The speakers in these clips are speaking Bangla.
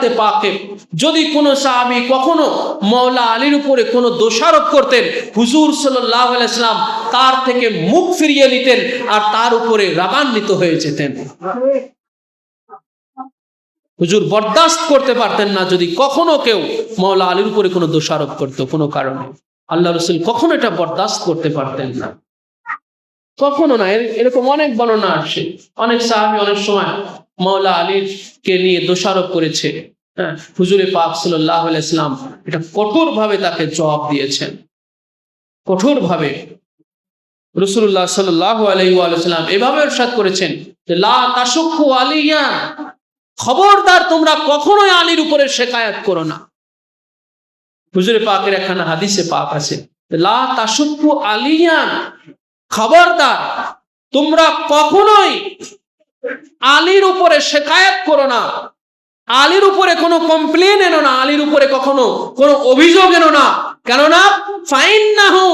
হায়াতে পাকে যদি কোনো সাহাবি কখনো মৌলা আলীর উপরে কোনো দোষারোপ করতেন, হুজুর সাল্লাহ ইসলাম তার থেকে মুখ ফিরিয়ে নিতেন আর তার উপরে রাগান্বিত হয়ে যেতেন। হুজুর বরদাস্ত করতে পারতেন না যদি কখনো কেউ মৌলা আলীর উপরে কোনো দোষারোপ করতো কোনো কারণে। আল্লাহ রসুল কখনো এটা বরদাস্ত করতে পারতেন না। কখনো না এরকম অনেক বর্ণনা আসে অনেক সাহাবি অনেক সময় মৌলা আলীর কে নিয়ে দোষারোপ করেছে হ্যাঁ হুজুরে পাক সাল্লাহ ইসলাম এটা কঠোর ভাবে তাকে জবাব দিয়েছেন। কঠোর ভাবে রসুল্লাহ সাল্লাহ আলাইসাল্লাম এভাবে ইরশাদ করেছেন যে, লা তাসুক্কু আলিয়া, খবরদার তোমরা কখনোই আলীর উপরে শেখায়াত করো না। হুজুরে পাকের একখানা হাদিসে পাক আছে, লা তাসুক্কু আলিয়ান খবরদার তোমরা কখনোই আলীর উপরে শেখায়াত করো না। আলীর উপরে কোনো কমপ্লেন এনো না, আলীর উপরে কখনো কোনো অভিযোগ এনো না। কেননা ফাইন্নাহু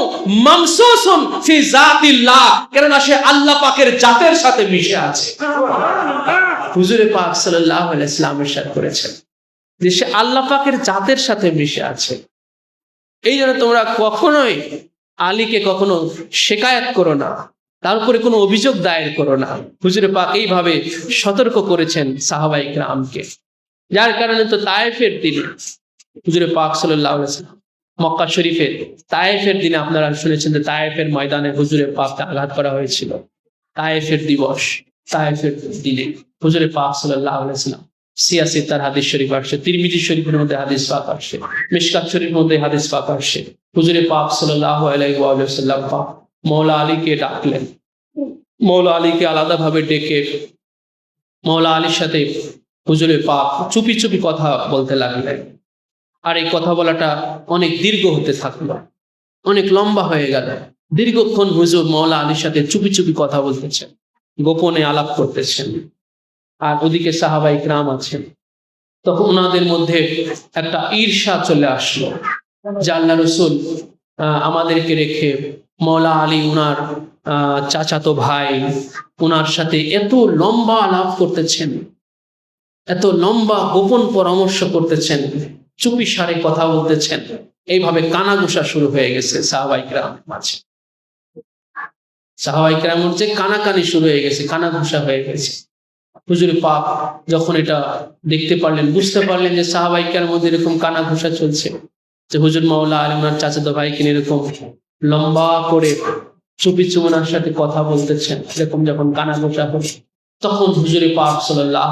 মামসুসুন ফি জাতিল্লাহ কেননা সে আল্লাহ পাকের জাতের সাথে মিশে আছে। হুজুরে পাক সাল্লাম ইরশাদ করেছেন যে সে আল্লাহ পাকের জাতের সাথে মিশে আছে। এই জন্য তোমরা কখনোই আলীকে কখনো শেকায়াত করো না। তার উপরে কোনো অভিযোগ দায়ের করো না। হুজুরে পাক এইভাবে সতর্ক করেছেন সাহাবাই গ্রামকে যার কারণে তো তায়েফের দিনে হুজুরে পাক সাল্লাহ মক্কা শরীফের তায়েফের দিনে আপনারা শুনেছেন যে তায়েফের ময়দানে হুজুরে পাককে আঘাত করা হয়েছিল। তায়েফের দিবস, তায়েফের দিনে হুজুরে পাক সাল্লাহ আলাইসালাম সিয়াসি তার হাদিস শরীফ আসছে, তিরমিজি শরীফের মধ্যে হাদিস পাক আসছে, মিশকাত শরীফের মধ্যে হাদিস পাক আসছে। হুজুরে পাক সাল্লাহ আলাইসাল্লাম পাক মৌলা আলীকে ডাকলেন। মৌলা আলীকে আলাদাভাবে ডেকে মৌলা আলীর সাথে হুজুরে পাক চুপি চুপি কথা বলতে লাগলেন। আর এই কথা বলাটা অনেক দীর্ঘ হতে থাকল, অনেক লম্বা হয়ে গেল। দীর্ঘক্ষণ হুজুর মৌলা আলীর সাথে চুপি চুপি কথা বলতেছেন, গোপনে আলাপ করতেছেন। আর ওদিকে সাহাবাই গ্রাম আছেন। তখন ওনাদের মধ্যে একটা ঈর্ষা চলে আসলো যে আল্লাহ রসুল আমাদেরকে রেখে মৌলা আলী উনার চাচাতো ভাই উনার সাথে এত লম্বা আলাপ করতেছেন, এত লম্বা গোপন পরামর্শ করতেছেন, চুপি সারে কথা বলতেছেন, এইভাবে কানাঘুষা শুরু হয়ে গেছে সাহাবাই গ্রাম মাঝে। যে কানাকানি শুরু হয়ে গেছে, কানাঘুষা হয়ে গেছে। হুজুর পাক যখন এটা দেখতে পারলেন, বুঝতে পারলেন যে সাহাবাইকার মধ্যে এরকম কানা ঘুষা চলছে, যে হুজুর মাওলা আলী ওনার চাচাতো ভাইকে এরকম লম্বা করে চুপি চুমনার সাথে কথা বলতেছেন, এরকম যখন কানা গোচা হল তখন হুজুরে পাক সাল্লাহ